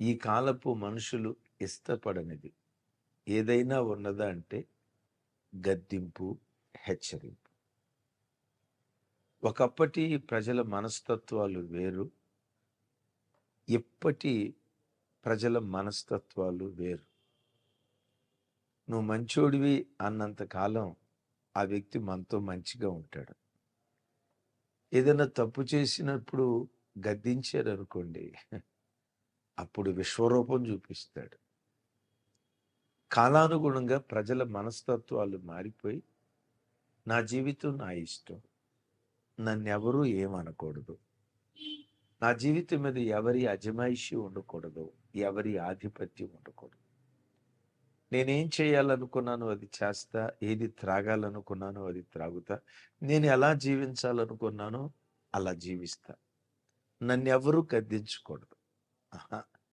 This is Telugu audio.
ఈ కాలపు మనుషులు ఇష్టపడనిది. ఏదైనా ఉన్నదా అంటే గద్దింపు హెచ్చరింపు. ఒకప్పటి ప్రజల మనస్తత్వాలు వేరు. ఇప్పటి ప్రజల మనస్తత్వాలు వేరు. నువ్వు మంచోడివి అన్నంత కాలం ఆ వ్యక్తి మనతో మంచిగా ఉంటాడు. ఏదైనా తప్పు చేసినప్పుడు గద్దించారు అనుకోండి అప్పుడు విశ్వరూపం చూపిస్తాడు. కాలానుగుణంగా ప్రజల మనస్తత్వాలు మారిపోయి నా జీవితం నా ఇష్టం నన్నెవరూ ఏమనకూడదు. నా జీవితం మీద ఎవరి అజమాయిషి ఉండకూడదు ఎవరి ఆధిపత్యం ఉండకూడదు. నేనేం చేయాలనుకున్నానో అది చేస్తా ఏది త్రాగాలనుకున్నానో అది త్రాగుతా నేను ఎలా జీవించాలనుకున్నానో అలా జీవిస్తా. నన్నెవరూ కద్దించకూడదు Uh.